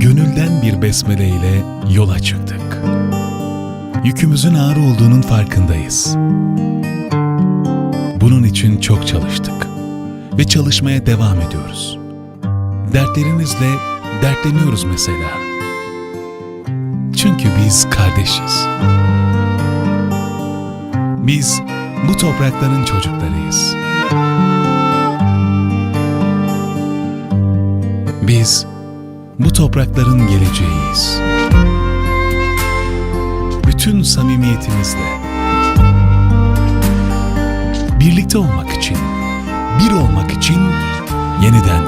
dilden bir besmele ile yola çıktık. Yükümüzün ağır olduğunun farkındayız. Bunun için çok çalıştık ve çalışmaya devam ediyoruz. Dertlerinizle dertleniyoruz mesela. Çünkü biz kardeşiz. Biz bu toprakların çocuklarıyız. Biz bu toprakların geleceğiyiz. Bütün samimiyetimizle birlikte olmak için, bir olmak için yeniden